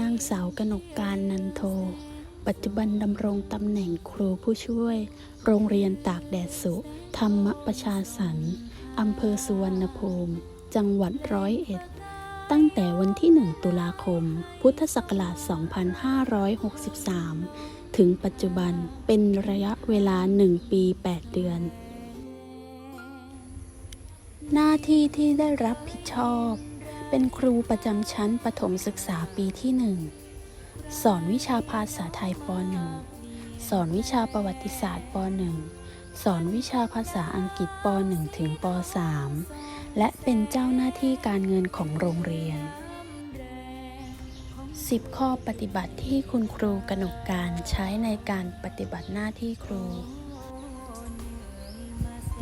นางสาวกนกการนันโท ปัจจุบันดำรงตำแหน่งครูผู้ช่วย โรงเรียนตากแดดสุ ธรรมประชาสรรค์อำเภอสุวรรณภูมิ จังหวัดร้อยเอ็ด ตั้งแต่วันที่ 1 ตุลาคม พุทธศักราช 2563 ถึงปัจจุบันเป็นระยะเวลา 1 ปี 8 เดือน หน้าที่ที่ได้รับผิดชอบ เป็นครูประจำชั้นประถมศึกษาปีที่หนึ่ง สอนวิชาภาษาไทยป .1 สอนวิชาประวัติศาสตร์ป .1 สอนวิชาภาษาอังกฤษป .1 ถึงป .3 และเป็นเจ้าหน้าที่การเงินของโรงเรียน 10 ข้อปฏิบัติที่คุณครูกนกการใช้ในการปฏิบัติหน้าที่ครู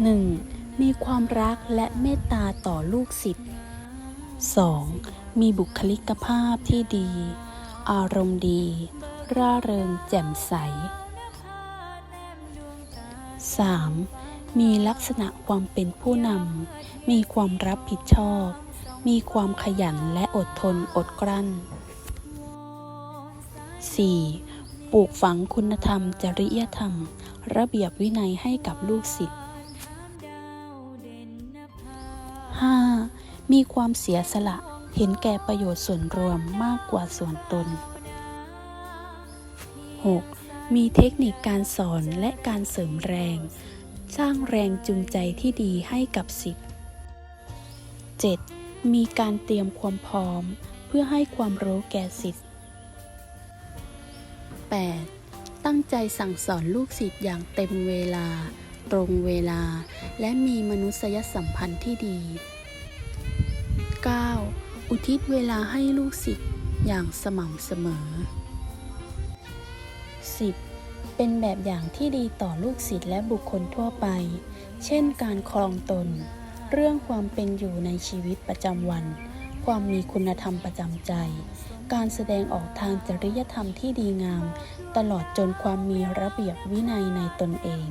1. มีความรักและเมตตาต่อลูกศิษย์ 2. มีบุคลิกภาพที่ดี อารมณ์ดี ร่าเริงแจ่มใส 3. มีลักษณะความเป็นผู้นำ มีความรับผิดชอบ มีความขยันและอดทนอดกลั้น 4. ปลูกฝังคุณธรรม จริยธรรม ระเบียบวินัยให้กับลูกศิษย์ 5. มีความเสียสละ เห็นแก่ประโยชน์ส่วนรวมมากกว่าส่วนตน 6. มีเทคนิคการสอนและการเสริมแรง สร้างแรงจูงใจที่ดีให้กับศิษย์ 7. มีการเตรียมความพร้อม เพื่อให้ความรู้แก่ศิษย์ 8. ตั้งใจสั่งสอนลูกศิษย์อย่างเต็มเวลา ตรงเวลา และมีมนุษยสัมพันธ์ที่ดี 9. อุทิศเวลาให้ลูกศิษย์อย่างสม่ำเสมอ 10. เป็นแบบอย่างที่ดีต่อลูกศิษย์และบุคคลทั่วไป เช่นการครองตน เรื่องความเป็นอยู่ในชีวิตประจำวัน ความมีคุณธรรมประจำใจ การแสดงออกทางจริยธรรมที่ดีงาม ตลอดจนความมีระเบียบวินัยในตนเอง